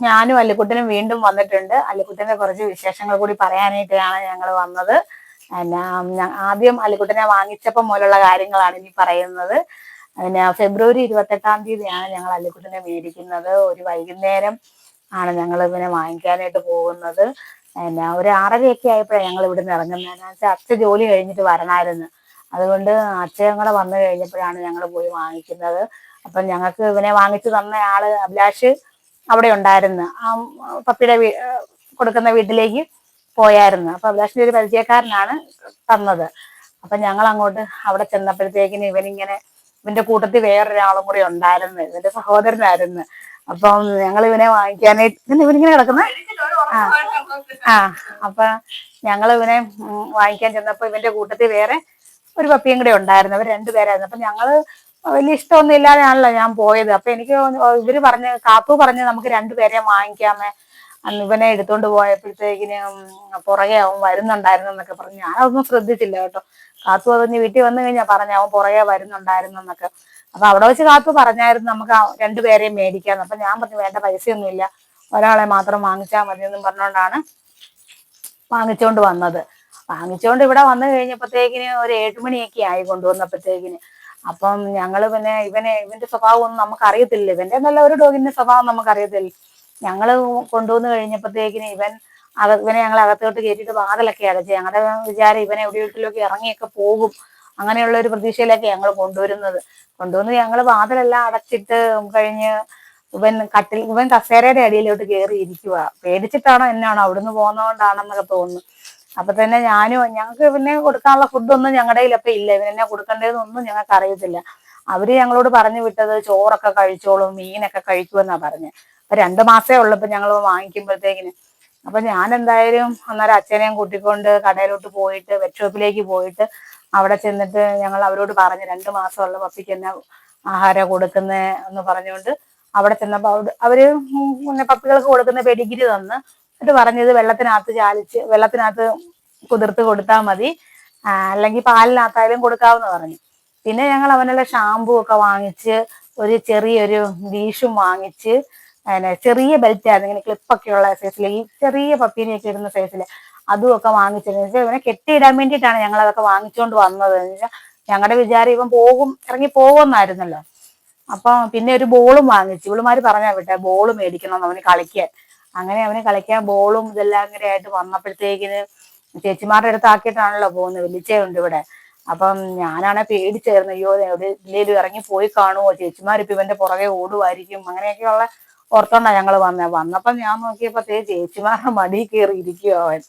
ഞാനും അല്ലിക്കുട്ടനും വീണ്ടും വന്നിട്ടുണ്ട്. അല്ലിക്കുട്ടന്റെ കുറച്ച് വിശേഷങ്ങൾ കൂടി പറയാനായിട്ടാണ് ഞങ്ങൾ വന്നത്. പിന്നെ ആദ്യം അല്ലിക്കുട്ടനെ വാങ്ങിച്ചപ്പം മുതലുള്ള കാര്യങ്ങളാണ് ഇനി പറയുന്നത്. പിന്നെ ഫെബ്രുവരി ഇരുപത്തെട്ടാം തീയതിയാണ് ഞങ്ങൾ അല്ലിക്കുട്ടനെ മേടിക്കുന്നത്. ഒരു വൈകുന്നേരം ആണ് ഞങ്ങൾ ഇവനെ വാങ്ങിക്കാനായിട്ട് പോകുന്നത്. പിന്നെ ഒരു ആറരയൊക്കെ ആയപ്പോഴാണ് ഞങ്ങൾ ഇവിടെ നിന്ന് ഇറങ്ങുന്നത്. എന്ന് വെച്ചാൽ അച്ഛ ജോലി കഴിഞ്ഞിട്ട് വരണമായിരുന്നു അതുകൊണ്ട് അച്ഛൻ കൂടെ വന്നു കഴിഞ്ഞപ്പോഴാണ് ഞങ്ങൾ പോയി വാങ്ങിക്കുന്നത്. അപ്പം ഞങ്ങൾക്ക് ഇവനെ വാങ്ങിച്ചു തന്ന ആൾ അഭിലാഷ്. അവിടെ ഉണ്ടായിരുന്നു. ആ പപ്പിയുടെ കൊടുക്കുന്ന വീട്ടിലേക്ക് പോയായിരുന്നു. അപ്പൊ അഭിലാഷിന്റെ ഒരു പരിചയക്കാരനാണ് തന്നത്. അപ്പൊ ഞങ്ങൾ അങ്ങോട്ട് അവിടെ ചെന്നപ്പോഴത്തേക്കിന് ഇവനിങ്ങനെ ഇവന്റെ കൂട്ടത്തിൽ വേറൊരാളും കൂടി ഉണ്ടായിരുന്നു. ഇവന്റെ സഹോദരനായിരുന്നു. അപ്പം ഞങ്ങൾ ഇവനെ വാങ്ങിക്കാനായിട്ട് ഇവനിങ്ങനെ കിടക്കുന്ന? ആ ആ അപ്പൊ ഞങ്ങൾ ഇവനെ വാങ്ങിക്കാൻ ചെന്നപ്പോ ഇവന്റെ കൂട്ടത്തിൽ വേറെ ഒരു പപ്പിയും കൂടെ ഉണ്ടായിരുന്നു. അവർ രണ്ടുപേരായിരുന്നു. അപ്പൊ ഞങ്ങൾ വലിയ ഇഷ്ടമൊന്നും ഇല്ലാതെയാണല്ലോ ഞാൻ പോയത്. അപ്പൊ എനിക്ക് ഇവർ പറഞ്ഞ് കാത്തു പറഞ്ഞ് നമുക്ക് രണ്ടുപേരെ വാങ്ങിക്കാമേ. അന്ന് ഇവനെ എടുത്തോണ്ട് പോയപ്പോഴത്തേക്കിന് പുറകെ അവൻ വരുന്നുണ്ടായിരുന്നു എന്നൊക്കെ പറഞ്ഞു. ഞാനതൊന്നും ശ്രദ്ധിച്ചില്ല കേട്ടോ. കാത്തു പറഞ്ഞ് വീട്ടിൽ വന്നു കഴിഞ്ഞാൽ പറഞ്ഞു അവൻ പുറകെ വരുന്നുണ്ടായിരുന്നു എന്നൊക്കെ. അപ്പൊ അവിടെ വെച്ച് കാത്തു പറഞ്ഞായിരുന്നു നമുക്ക് രണ്ടുപേരെയും മേടിക്കാന്ന്. അപ്പൊ ഞാൻ പറഞ്ഞു വേണ്ട പൈസയൊന്നും ഇല്ല. ഒരാളെ മാത്രം വാങ്ങിച്ചാൽ മതി എന്നും പറഞ്ഞുകൊണ്ടാണ് വാങ്ങിച്ചോണ്ട് വന്നത്. വാങ്ങിച്ചോണ്ട് ഇവിടെ വന്നു കഴിഞ്ഞപ്പോഴത്തേക്കിന് ഒരു ഏഴുമണിയൊക്കെ ആയി കൊണ്ടുവന്നപ്പോഴത്തേക്കിന്. അപ്പം ഞങ്ങൾ പിന്നെ ഇവനെ ഇവന്റെ സ്വഭാവം ഒന്നും നമുക്ക് അറിയത്തില്ല ഇവന്റെ നല്ല ഒരു ഡോഗിന്റെ സ്വഭാവം നമുക്ക് അറിയത്തില്ല ഞങ്ങൾ കൊണ്ടുവന്ന് കഴിഞ്ഞപ്പോഴത്തേക്കിന് ഇവൻ അക ഇവനെ ഞങ്ങൾ അകത്തോട്ട് കയറ്റിയിട്ട് വാതിലൊക്കെ അടച്ച് ഞങ്ങളുടെ വിചാരം ഇവനെ എവിടെയൊക്കെ ഇറങ്ങിയൊക്കെ പോകും. അങ്ങനെയുള്ള ഒരു പ്രതീക്ഷയിലൊക്കെ ഞങ്ങൾ കൊണ്ടുവരുന്നത്. കൊണ്ടുവന്ന് ഞങ്ങൾ വാതിലെല്ലാം അടച്ചിട്ട് കഴിഞ്ഞ് ഇവൻ കട്ടിൽ ഇവൻ കസേരയുടെ അടിയിലോട്ട് കയറി ഇരിക്കുക പേടിച്ചിട്ടാണോ എന്നാണോ അവിടുന്ന് പോകുന്നതുകൊണ്ടാണെന്നൊക്കെ തോന്നുന്നു. അപ്പൊ തന്നെ ഞാനും ഞങ്ങൾക്ക് പിന്നെ കൊടുക്കാനുള്ള ഫുഡൊന്നും ഞങ്ങളുടെ കയ്യിലൊക്കെ ഇല്ല. ഇവനെന്നെ കൊടുക്കേണ്ടതെന്നൊന്നും ഞങ്ങൾക്ക് അറിയത്തില്ല. അവർ ഞങ്ങളോട് പറഞ്ഞു വിട്ടത് ചോറൊക്കെ കഴിച്ചോളും മീനൊക്കെ കഴിക്കുമെന്നാ പറഞ്ഞത് അപ്പൊ രണ്ടു മാസേ ഉള്ളപ്പോ ഞങ്ങൾ വാങ്ങിക്കുമ്പോഴത്തേക്കിന് അപ്പൊ ഞാൻ എന്തായാലും അന്നേരം അച്ഛനെയും കൂട്ടിക്കൊണ്ട് കടയിലോട്ട് പോയിട്ട് വെറ്റ്ഷോപ്പിലേക്ക് പോയിട്ട് അവിടെ ചെന്നിട്ട് ഞങ്ങൾ അവരോട് പറഞ്ഞു രണ്ടു മാസമുള്ള പപ്പിക്ക് എന്നെ ആഹാരം കൊടുക്കുന്നേ എന്ന് പറഞ്ഞുകൊണ്ട് അവിടെ ചെന്നപ്പോ അവർ പിന്നെ പപ്പികൾക്ക് കൊടുക്കുന്ന പെഡിഗിരി തന്ന്. എന്നിട്ട് പറഞ്ഞത് വെള്ളത്തിനകത്ത് ചാലിച്ച് വെള്ളത്തിനകത്ത് കുതിർത്ത് കൊടുത്താൽ മതി. അല്ലെങ്കിൽ പാലിനകത്തായാലും കൊടുക്കാമെന്ന് പറഞ്ഞു. പിന്നെ ഞങ്ങൾ അവനുള്ള ഷാമ്പു ഒക്കെ വാങ്ങിച്ച് ഒരു ചെറിയൊരു വീഷും വാങ്ങിച്ച് പിന്നെ ചെറിയ ബെൽറ്റ് ആയിരുന്നു. ഇങ്ങനെ ക്ലിപ്പൊക്കെ ഉള്ള സൈസിൽ ഈ ചെറിയ പപ്പീനെയൊക്കെ ഇടുന്ന സൈസിൽ അതും ഒക്കെ വാങ്ങിച്ചതെന്ന് വെച്ചാൽ ഇവനെ കെട്ടിയിടാൻ വേണ്ടിയിട്ടാണ് ഞങ്ങൾ അതൊക്കെ വാങ്ങിച്ചുകൊണ്ട് വന്നത്. എന്ന് വെച്ചാൽ ഞങ്ങളുടെ വിചാരം ഇവൻ പോകും ഇറങ്ങി പോകുമെന്നായിരുന്നല്ലോ അപ്പം പിന്നെ ഒരു ബോളും വാങ്ങിച്ചു. ഇവളുമാര് പറഞ്ഞാ വിട്ടെ ബോൾ മേടിക്കണം അവന് കളിക്കാൻ. അങ്ങനെ അവന് കളിക്കാൻ ബോളും ഇതെല്ലാം അങ്ങനെ ആയിട്ട് വന്നപ്പോഴത്തേക്കിന് ചേച്ചിമാരുടെ അടുത്ത് ആക്കിയിട്ടാണല്ലോ പോകുന്നത്. വലിച്ചയുണ്ട് ഇവിടെ. അപ്പം ഞാനാണെ പേടിച്ചായിരുന്നു അയ്യോ എവിടെ ഇതിലേലും ഇറങ്ങി പോയി കാണുമോ ചേച്ചിമാരിപ്പോ ഇവന്റെ പുറകെ ഓടുമായിരിക്കും. അങ്ങനെയൊക്കെയുള്ള ഓർത്തോണ്ടാ ഞങ്ങൾ വന്നത് വന്നപ്പം ഞാൻ നോക്കിയപ്പോ തേ ചേച്ചിമാരുടെ മടി കയറി ഇരിക്കുവോ അവൻ.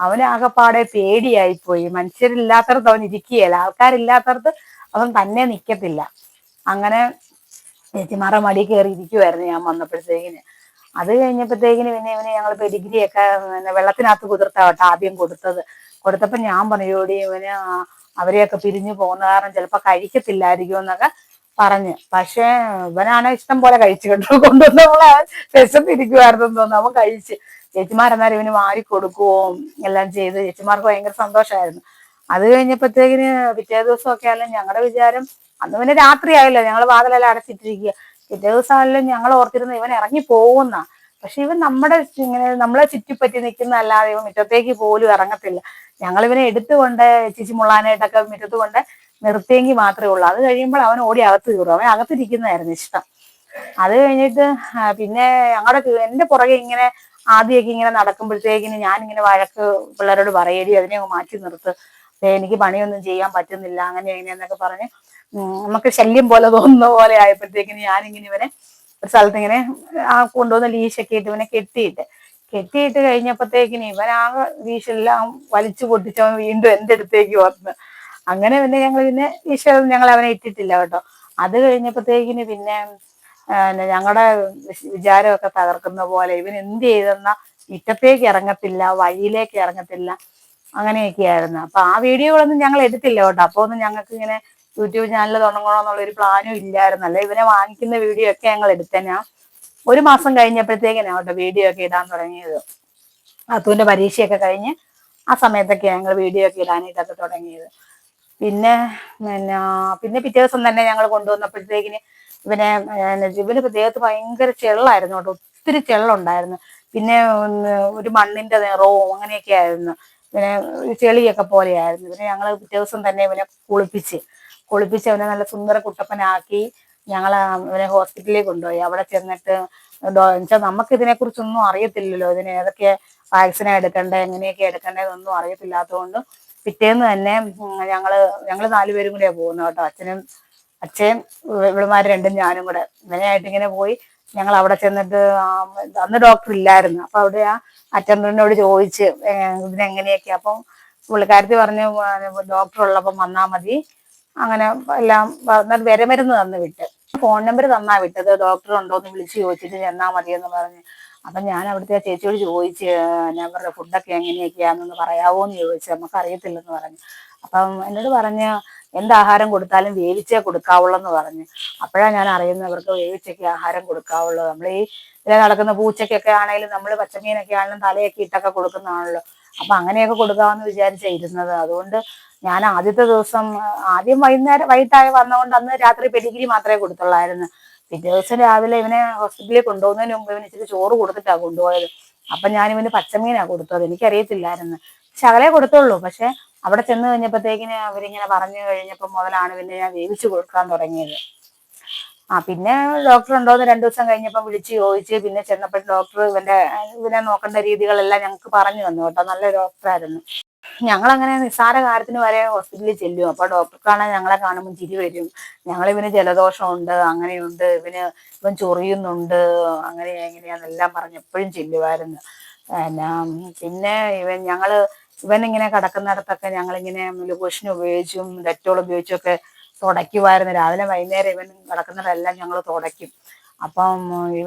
അവന് പേടിയായി പോയി മനുഷ്യരില്ലാത്തടത്ത് അവൻ ഇരിക്കുകയല്ല. ആൾക്കാരില്ലാത്തടത്ത് അവൻ തന്നെ നിക്കത്തില്ല. അങ്ങനെ ചേച്ചിമാരുടെ മടി കയറി ഇരിക്കുമായിരുന്നു ഞാൻ വന്നപ്പോഴത്തേക്കിന്. അത് കഴിഞ്ഞപ്പോഴത്തേക്കിന് പിന്നെ ഇവന് ഞങ്ങൾ പെരിഗിരി ഒക്കെ വെള്ളത്തിനകത്ത് കുതിർത്താവട്ടെ ആദ്യം കൊടുത്തത്. കൊടുത്തപ്പോൾ ഞാൻ പറഞ്ഞു ജോഡി ഇവന് അവരെയൊക്കെ പിരിഞ്ഞു പോകുന്ന കാരണം ചിലപ്പോൾ കഴിക്കത്തില്ലായിരിക്കും എന്നൊക്കെ പറഞ്ഞ്. പക്ഷേ ഇവനാണ് ഇഷ്ടം പോലെ കഴിച്ചു കേട്ടോ. കൊണ്ടുവന്നവളെ വിശന്നിരിക്കുമായിരുന്നു തോന്നുന്നു. അവൻ കഴിച്ച്. ചേച്ചിമാരെന്നാലും ഇവന് വാരി കൊടുക്കുവോ എല്ലാം ചെയ്ത് ചേച്ചിമാർക്ക് ഭയങ്കര സന്തോഷമായിരുന്നു അത് കഴിഞ്ഞപ്പോഴത്തേക്കിന് പിറ്റേ ദിവസമൊക്കെ ആയാലും ഞങ്ങളുടെ വിചാരം അന്ന് പിന്നെ രാത്രി ആയല്ലോ ഞങ്ങൾ വാതിലെല്ലാം അടച്ചിട്ടിരിക്കുക പിറ്റേ ദിവസം ആയാലും ഞങ്ങൾ ഓർത്തിരുന്ന ഇവൻ ഇറങ്ങി പോകുന്ന. പക്ഷെ ഇവൻ നമ്മുടെ ഇങ്ങനെ നമ്മളെ ചുറ്റിപ്പറ്റി നിൽക്കുന്ന അല്ലാതെ ഇവൻ മുറ്റത്തേക്ക് പോലും ഇറങ്ങത്തില്ല. ഞങ്ങൾ ഇവനെ എടുത്തുകൊണ്ട് ചിച്ചി മുള്ളാനായിട്ടൊക്കെ മുറ്റത്ത് കൊണ്ട് നിർത്തിയെങ്കിൽ മാത്രമേ ഉള്ളൂ. അത് കഴിയുമ്പോൾ അവൻ ഓടി അകത്ത് കയറും. അവൻ അകത്തിരിക്കുന്നതായിരുന്നു ഇഷ്ടം. അത് കഴിഞ്ഞിട്ട് പിന്നെ ഞങ്ങളുടെ എന്റെ പുറകെ ഇങ്ങനെ ആദ്യമൊക്കെ ഇങ്ങനെ നടക്കുമ്പോഴത്തേക്കിന് ഞാൻ ഇങ്ങനെ വഴക്ക് പിള്ളേരോട് പറയേടി അതിനെ മാറ്റി നിർത്ത്. എനിക്ക് പണിയൊന്നും ചെയ്യാൻ പറ്റുന്നില്ല അങ്ങനെ ഇങ്ങനെയെന്നൊക്കെ പറഞ്ഞ് നമുക്ക് ശല്യം പോലെ തോന്നുന്ന പോലെ ആയപ്പോഴത്തേക്കിന് ഞാനിങ്ങനെ ഇവനെ ഒരു സ്ഥലത്ത് ഇങ്ങനെ ആ കൊണ്ടുവന്ന ലീശൊക്കെ ഇട്ട് ഇവനെ കെട്ടിയിട്ട്. കെട്ടിയിട്ട് കഴിഞ്ഞപ്പോഴത്തേക്കിന് ഇവൻ ആ ലീശെല്ലാം വലിച്ചു പൊട്ടിച്ചവൻ വീണ്ടും എന്റെ അടുത്തേക്ക് വന്ന്. അങ്ങനെ പിന്നെ ഞങ്ങൾ പിന്നെ ലീശ ഞങ്ങൾ അവനെ ഇട്ടിട്ടില്ല കേട്ടോ. അത് കഴിഞ്ഞപ്പോഴത്തേക്കിന് പിന്നെ ഞങ്ങളുടെ വിചാരമൊക്കെ തകർക്കുന്ന പോലെ ഇവൻ എന്ത് ചെയ്തെന്ന ഇറ്റത്തേക്ക് ഇറങ്ങത്തില്ല വഴിയിലേക്ക് ഇറങ്ങത്തില്ല അങ്ങനെയൊക്കെയായിരുന്നു. അപ്പൊ ആ വീഡിയോകളൊന്നും ഞങ്ങൾ എടുത്തില്ല കേട്ടോ. അപ്പൊ ഒന്നും ഞങ്ങൾക്ക് ഇങ്ങനെ യൂട്യൂബ് ചാനൽ ഒരു പ്ലാനും ഇല്ലായിരുന്നല്ലോ. ഇവനെ വാങ്ങിക്കുന്ന വീഡിയോ ഒക്കെ ഞങ്ങൾ എടുത്തന്നെ. ഒരു മാസം കഴിഞ്ഞപ്പോഴത്തേക്കിനാ കേട്ടോ വീഡിയോ ഒക്കെ ഇടാൻ തുടങ്ങിയത്. അത്തുവിന്റെ പരീക്ഷയൊക്കെ കഴിഞ്ഞ് ആ സമയത്തൊക്കെ ഞങ്ങൾ വീഡിയോ ഒക്കെ ഇടാനായിട്ടൊക്കെ തുടങ്ങിയത്. പിന്നെ പിന്നെ പിന്നെ പിറ്റേ ദിവസം തന്നെ ഞങ്ങൾ കൊണ്ടുവന്നപ്പോഴത്തേക്കിന് ഇവനെ ഇവന് ദേഹത്ത് ഭയങ്കര ചെള്ളായിരുന്നു കേട്ടോ. ഒത്തിരി ചെള്ളുണ്ടായിരുന്നു. പിന്നെ ഒരു മണ്ണിന്റെ നിറവും അങ്ങനെയൊക്കെ ആയിരുന്നു പിന്നെ ചെളിയൊക്കെ പോലെയായിരുന്നു. പിന്നെ ഞങ്ങൾ പിറ്റേ ദിവസം തന്നെ ഇവനെ കുളിപ്പിച്ച് കുളിപ്പിച്ച് അവനെ നല്ല സുന്ദര കുട്ടപ്പനാക്കി ഞങ്ങൾ അവനെ ഹോസ്പിറ്റലിൽ കൊണ്ടുപോയി. അവിടെ ചെന്നിട്ട് വെച്ചാൽ നമുക്ക് ഇതിനെക്കുറിച്ചൊന്നും അറിയത്തില്ലല്ലോ. ഇതിന് ഏതൊക്കെ വാക്സിനാ എടുക്കണ്ടേ എങ്ങനെയൊക്കെ എടുക്കണ്ടേന്നൊന്നും അറിയത്തില്ലാത്തതുകൊണ്ട് പിറ്റേന്ന് തന്നെ ഞങ്ങൾ ഞങ്ങൾ നാലുപേരും കൂടെയാ പോകുന്നത് കേട്ടോ. അച്ഛനും അച്ഛയും ഇവളുമാര് രണ്ടും ഞാനും കൂടെ. ഇങ്ങനെയായിട്ട് ഇങ്ങനെ പോയി ഞങ്ങൾ അവിടെ ചെന്നിട്ട് അന്ന് ഡോക്ടർ ഇല്ലായിരുന്നു. അപ്പൊ അവിടെ ആ അറ്റൻഡന്റിനോട് ചോദിച്ച് ഇതിനെങ്ങനെയൊക്കെ. അപ്പം പുള്ളിക്കാരത്തി പറഞ്ഞു ഡോക്ടർ ഉള്ളപ്പം വന്നാ മതി. അങ്ങനെ എല്ലാം എന്നിട്ട് വിരമരുന്ന് തന്ന് വിട്ട്. ഫോൺ നമ്പർ തന്നാ വിട്ടത്. ഡോക്ടർ ഉണ്ടോ എന്ന് വിളിച്ച് ചോദിച്ചിട്ട് ചെന്നാ മതി എന്ന് പറഞ്ഞ്. അപ്പം ഞാൻ അവിടുത്തെ ആ ചേച്ചിയോട് ചോദിച്ച് അവരുടെ ഫുഡൊക്കെ എങ്ങനെയൊക്കെയാണെന്ന് പറയാവോ എന്ന് ചോദിച്ചു. നമുക്ക് അറിയത്തില്ലെന്ന് പറഞ്ഞു. അപ്പം എന്നോട് പറഞ്ഞ് എന്ത് ആഹാരം കൊടുത്താലും വേവിച്ചേ കൊടുക്കാവുള്ളൂ എന്ന് പറഞ്ഞു. അപ്പോഴാണ് ഞാൻ അറിയുന്നത് അവർക്ക് വേവിച്ചൊക്കെ ആഹാരം കൊടുക്കാവുള്ളൂ. നമ്മൾ ഈ ഇതിലെ നടക്കുന്ന പൂച്ചയ്ക്കൊക്കെ ആണെങ്കിലും നമ്മൾ പച്ചമീനൊക്കെ ആണെങ്കിലും തലയൊക്കെ ഇട്ടൊക്കെ കൊടുക്കുന്നതാണല്ലോ. അപ്പൊ അങ്ങനെയൊക്കെ കൊടുക്കാമെന്ന് വിചാരിച്ചാ ഇരുന്നത്. അതുകൊണ്ട് ഞാൻ ആദ്യത്തെ ദിവസം ആദ്യം വൈകുന്നേരം വൈകിട്ടായി വന്നതുകൊണ്ട് അന്ന് രാത്രി പെഡിഗ്രി മാത്രമേ കൊടുത്തുള്ളായിരുന്നു. പിറ്റേ ദിവസം രാവിലെ ഇവനെ ഹോസ്പിറ്റലിൽ കൊണ്ടുപോകുന്നതിന് മുമ്പ് ഇവന് ഇച്ചിരി ചോറ് കൊടുത്തിട്ടാണ് കൊണ്ടുപോയത്. അപ്പൊ ഞാൻ ഇവന് പച്ചമീനാ കൊടുത്തത്. എനിക്കറിയത്തില്ലായിരുന്നു. ശകലേ കൊടുത്തുള്ളൂ. പക്ഷെ അവിടെ ചെന്ന് കഴിഞ്ഞപ്പോഴത്തേക്കിന് അവരിങ്ങനെ പറഞ്ഞു കഴിഞ്ഞപ്പോൾ മുതലാണ് പിന്നെ ഞാൻ വേവിച്ച് കൊടുക്കാൻ തുടങ്ങിയത്. ആ പിന്നെ ഡോക്ടർ ഉണ്ടോന്ന് രണ്ടു ദിവസം കഴിഞ്ഞപ്പോൾ വിളിച്ച് ചോദിച്ച് പിന്നെ ചെന്നപ്പോൾ ഡോക്ടർ ഇവന്റെ ഇവനെ നോക്കേണ്ട രീതികളെല്ലാം ഞങ്ങൾക്ക് പറഞ്ഞു തന്നു കേട്ടോ. നല്ല ഡോക്ടറായിരുന്നു. ഞങ്ങൾ അങ്ങനെ നിസ്സാര കാര്യത്തിന് വരെ ഹോസ്പിറ്റലിൽ ചെല്ലും. അപ്പൊ ഡോക്ടർ കാണാൻ ഞങ്ങളെ കാണുമ്പോൾ ചിരി വരും. ഞങ്ങൾ ഇവന് ജലദോഷമുണ്ട് അങ്ങനെയുണ്ട് ഇവന് ഇവൻ ചൊറിയുന്നുണ്ട് അങ്ങനെ എങ്ങനെയാന്നെല്ലാം പറഞ്ഞ് എപ്പോഴും ചെല്ലുമായിരുന്നു പിന്നെ പിന്നെ ഇവൻ ഞങ്ങൾ ഇവൻ ഇങ്ങനെ കിടക്കുന്നിടത്തൊക്കെ ഞങ്ങളിങ്ങനെ ലുബോഷിന് ഉപയോഗിച്ചും ഡെറ്റോൾ ഉപയോഗിച്ചും ഒക്കെ തുടയ്ക്കുമായിരുന്നു രാവിലെ വൈകുന്നേരം ഇവൻ കിടക്കുന്നിടത്തെല്ലാം ഞങ്ങൾ തുടയ്ക്കും. അപ്പം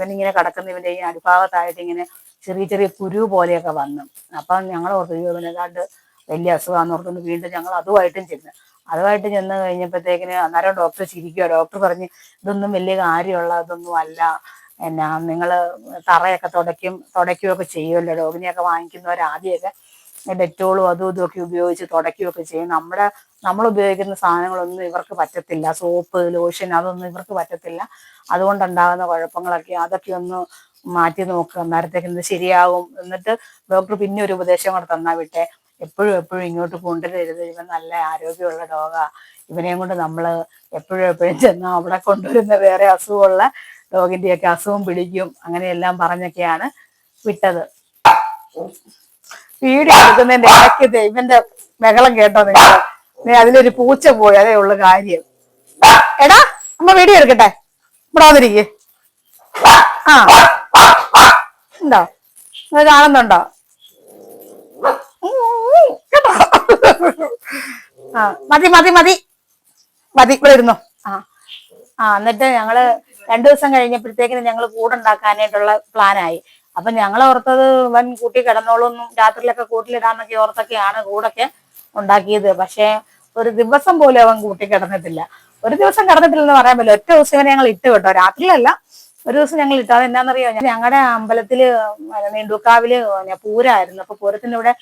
ഇങ്ങനെ കിടക്കുന്ന ഇവന്റെ ഈ അടിഭാഗത്തായിട്ട് ഇങ്ങനെ ചെറിയ ചെറിയ കുരു പോലെയൊക്കെ വന്നു. അപ്പം ഞങ്ങൾ ഓർത്തു "അയ്യോ, ഏതാണ്ട് വലിയ അസുഖമാണെന്ന് ഓർത്തുകൊണ്ട് വീണ്ടും ഞങ്ങൾ അതുമായിട്ടും ചെന്ന്. അതുമായിട്ട് ചെന്ന് കഴിഞ്ഞപ്പോഴത്തേക്കിന് അന്നേരം ഡോക്ടർ ചിരിക്കുക ഡോക്ടർ പറഞ്ഞ് ഇതൊന്നും വലിയ കാര്യമുള്ള ഇതൊന്നും അല്ല. എന്നാ നിങ്ങൾ തറയൊക്കെ തുടയ്ക്കും തുടയ്ക്കുകയൊക്കെ ചെയ്യുമല്ലോ. ഡോഗിനെയൊക്കെ വാങ്ങിക്കുന്നവർ ആദ്യമൊക്കെ ഡെറ്റോളും അതും ഇതും ഒക്കെ ഉപയോഗിച്ച് തുടയ്ക്കുകയൊക്കെ ചെയ്യും. നമ്മുടെ നമ്മൾ ഉപയോഗിക്കുന്ന സാധനങ്ങളൊന്നും ഇവർക്ക് പറ്റത്തില്ല. സോപ്പ് ലോഷൻ അതൊന്നും ഇവർക്ക് പറ്റത്തില്ല. അതുകൊണ്ടുണ്ടാകുന്ന കുഴപ്പങ്ങളൊക്കെ അതൊക്കെ ഒന്ന് മാറ്റി നോക്കുക അന്നേരത്തേക്ക് ഇത് ശരിയാകും എന്നിട്ട് ഡോക്ടർ പിന്നെ ഒരു ഉപദേശം കൂടെ തന്നാ വിട്ടെ. എപ്പോഴും എപ്പോഴും ഇങ്ങോട്ട് കൊണ്ടുവരരുത്. ഇവൻ നല്ല ആരോഗ്യമുള്ള ഡോഗാ. ഇവനെയും കൊണ്ട് നമ്മൾ എപ്പോഴും എപ്പോഴും ചെന്നാൽ അവിടെ കൊണ്ടുവരുന്ന വേറെ അസുഖമുള്ള ഡോഗിന്റെയൊക്കെ അസുഖം പിടിക്കും. അങ്ങനെയെല്ലാം പറഞ്ഞൊക്കെയാണ് വിട്ടത്. വീഡിയോ എടുക്കുന്നതിന്റെ ഇടയ്ക്ക് ദൈവന്റെ ബഹളം കേട്ടോ നിങ്ങൾ. നീ അതിലൊരു പൂച്ച പോയി. അതേ ഉള്ളു കാര്യം. എടാ അമ്മ വീഡിയോ എടുക്കട്ടെ? ഇവിടെ വന്നിരിക്കേ. ആ. ഉണ്ടോ? കാണുന്നുണ്ടോ ഉം, കേട്ടോ ആ മതി മതി മതി. മതി ഇവിടെ ഇരുന്നോ. ആ ആ എന്നിട്ട് ഞങ്ങൾ രണ്ടു ദിവസം കഴിഞ്ഞപ്പോഴത്തേക്കിന് ഞങ്ങൾ കൂടുണ്ടാക്കാനായിട്ടുള്ള പ്ലാനായി. അപ്പൊ ഞങ്ങൾ ഓർത്തത് വൻ കൂട്ടി കിടന്നോളൂന്നും രാത്രിയിലൊക്കെ കൂട്ടിലിടാന്നൊക്കെ ഓർത്തൊക്കെയാണ് കൂടൊക്കെ ഉണ്ടാക്കിയത്. പക്ഷെ ഒരു ദിവസം പോലും അവൻ കൂട്ടി കിടന്നിട്ടില്ല. ഒരു ദിവസം കിടന്നിട്ടില്ലെന്ന് പറയാൻ പറ്റില്ല. ഒറ്റ ദിവസം ഇവനെ ഞങ്ങൾ ഇട്ട് കേട്ടോ. രാത്രിയിലല്ല ഒരു ദിവസം ഞങ്ങൾ ഇട്ടു അത് എന്നാന്നറിയോ ഞങ്ങളുടെ അമ്പലത്തിൽ നീണ്ടൂക്കാവിൽ പൂരായിരുന്നു. അപ്പൊ പൂരത്തിന്റെ ഇവിടെ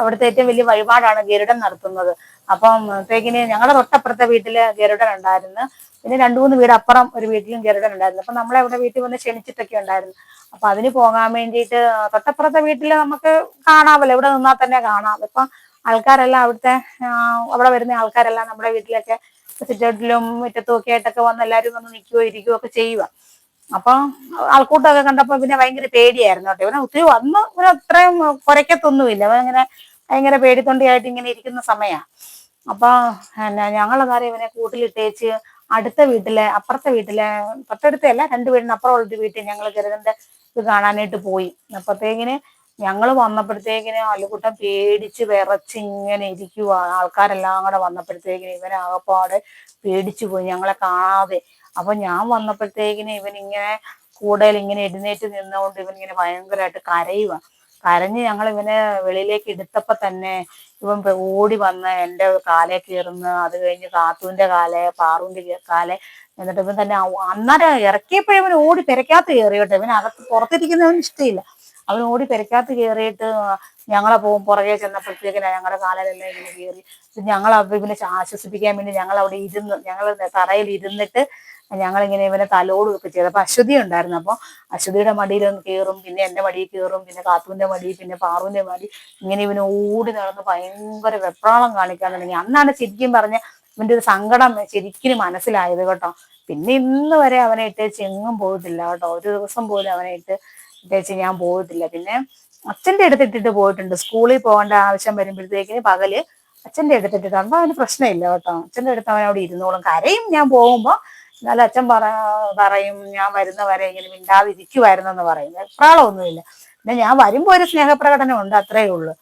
അവിടുത്തെ ഏറ്റവും വലിയ വഴിപാടാണ് ഗരുഡൻ നടത്തുന്നത്. അപ്പം തേക്കിന് ഞങ്ങളുടെ തൊട്ടപ്പുറത്തെ വീട്ടിൽ ഗരുഡൻ ഉണ്ടായിരുന്നു. പിന്നെ രണ്ടു മൂന്ന് വീട് അപ്പുറം ഒരു വീട്ടിലും ഗരുഡൻ ഉണ്ടായിരുന്നു. അപ്പൊ നമ്മളെ അവിടെ വീട്ടിൽ വന്ന് ക്ഷണിച്ചിട്ടൊക്കെ ഉണ്ടായിരുന്നു. അപ്പൊ അതിന് പോകാൻ വേണ്ടിയിട്ട് തൊട്ടപ്പുറത്തെ വീട്ടിൽ നമുക്ക് കാണാമല്ലോ. ഇവിടെ നിന്നാൽ തന്നെ കാണാം. ഇപ്പൊ ആൾക്കാരെല്ലാം അവിടുത്തെ അവിടെ വരുന്ന ആൾക്കാരെല്ലാം നമ്മുടെ വീട്ടിലൊക്കെ സിറ്റൗട്ടിലും മുറ്റത്തും ഒക്കെ ആയിട്ടൊക്കെ വന്ന് എല്ലാവരും വന്ന് നിൽക്കുകയോ ഇരിക്കുകയോ ഒക്കെ ചെയ്യുക. അപ്പൊ ആൾക്കൂട്ടമൊക്കെ കണ്ടപ്പോ പിന്നെ ഭയങ്കര പേടിയായിരുന്നു കേട്ടോ. ഇവനെ ഒത്തിരി വന്ന് ഇവനെ അത്രയും കുരയ്ക്കത്തൊന്നുമില്ല അവൻ ഇങ്ങനെ ഭയങ്കര പേടിത്തൊണ്ടിയായിട്ട് ഇങ്ങനെ ഇരിക്കുന്ന സമയാ. അപ്പൊ എന്നാ ഞങ്ങളെന്നാലും ഇവനെ കൂട്ടിലിട്ടേച്ച് അടുത്ത വീട്ടിലെ അപ്പുറത്തെ വീട്ടിലെ തൊട്ടടുത്തല്ല രണ്ട് വീടിന് അപ്പുറമുള്ള ഒരു വീട്ടിൽ ഞങ്ങൾ കരുതന്റെ ഇത് കാണാനായിട്ട് പോയി. അപ്പത്തേക്കിന് ഞങ്ങൾ വന്നപ്പോഴത്തേക്കിന് അലുകുട്ടൻ പേടിച്ച് വിറച്ച് ഇങ്ങനെ ഇരിക്കുക ആൾക്കാരെല്ലാം കൂടെ വന്നപ്പോഴത്തേക്കിന് ഇവനാകപ്പാട് പേടിച്ചു പോയി. ഞങ്ങളെ കാണാതെ അപ്പൊ ഞാൻ വന്നപ്പോഴത്തേക്കിന് ഇവൻ ഇങ്ങനെ കൂടുതൽ ഇങ്ങനെ എഴുന്നേറ്റ് നിന്നുകൊണ്ട് ഇവൻ ഇങ്ങനെ ഭയങ്കരമായിട്ട് കരയുക കരഞ്ഞ് ഞങ്ങൾ ഇവനെ വെളിയിലേക്ക് എടുത്തപ്പോ തന്നെ ഇവൻ ഓടി വന്ന് എന്റെ കാലേ കയറുന്നു അത് കഴിഞ്ഞ് കാത്തുവിന്റെ കാലെ പാറുവിന്റെ കാലെ എന്നിട്ട് ഇവൻ തന്നെ അന്നേരം ഇറക്കിയപ്പോഴും ഇവൻ ഓടി പെരക്കകത്ത് കയറി കേട്ടോ. ഇവൻ അകത്ത് പുറത്തിരിക്കുന്നവന് ഇഷ്ടമില്ല അവൻ ഓടി പെരക്കകത്ത് കയറിയിട്ട് ഞങ്ങളെ പോകും പുറകെ ചെന്നപ്പോഴത്തേക്കിനാ ഞങ്ങളുടെ കാലിലെല്ലാം ഇങ്ങനെ കയറി ഞങ്ങൾ ഇവനെ ആശ്വസിപ്പിക്കാൻ വേണ്ടി ഞങ്ങൾ അവിടെ ഇരുന്ന് ഞങ്ങൾ തറയിൽ ഇരുന്നിട്ട് ഞങ്ങളിങ്ങനെ ഇവനെ തലോട് ചെയ്തു. അപ്പൊ അശ്വതി ഉണ്ടായിരുന്നു. അപ്പൊ അശ്വതിയുടെ മടിയിൽ ഒന്ന് കയറും പിന്നെ എന്റെ മടിയിൽ കയറും പിന്നെ കാത്തുവിന്റെ മടി പിന്നെ പാറുവിന്റെ മടി. ഇങ്ങനെ ഇവന് ഓടി നടന്ന് ഭയങ്കര വെപ്രാളം കാണിക്കാൻ തുടങ്ങി. അന്നാണ് ശരിക്കും പറഞ്ഞ ഇവന്റെ ഒരു സങ്കടം ശരിക്കും മനസ്സിലായത് കേട്ടോ. പിന്നെ ഇന്ന് വരെ അവനെ ഇട്ട് ചെങ്ങും പോയിട്ടില്ല കേട്ടോ. ഒരു ദിവസം പോലും അവനെ ഇട്ട് ഇട്ടേച്ച് ഞാൻ പോയിട്ടില്ല. പിന്നെ അച്ഛന്റെ അടുത്തിട്ടിട്ട് പോയിട്ടുണ്ട്. സ്കൂളിൽ പോകേണ്ട ആവശ്യം വരുമ്പോഴത്തേക്കിന് പകൽ അച്ഛന്റെ അടുത്തിട്ടിട്ട് അപ്പൊ അവന് പ്രശ്നമില്ല കേട്ടോ. അച്ഛന്റെ അടുത്ത് അവൻ അവിടെ ഇരുന്നോളും. കരയും ഞാൻ പോകുമ്പോ. എന്നാലും അച്ഛൻ പറ പറയും ഞാൻ വരുന്ന വരെ ഇങ്ങനെ മിണ്ടാതിരിക്കുമായിരുന്നെന്ന് പറയും. വെപ്രാളമൊന്നുമില്ല. പിന്നെ ഞാൻ വരുമ്പോ ഒരു സ്നേഹപ്രകടനം ഉണ്ട് അത്രേ ഉള്ളൂ.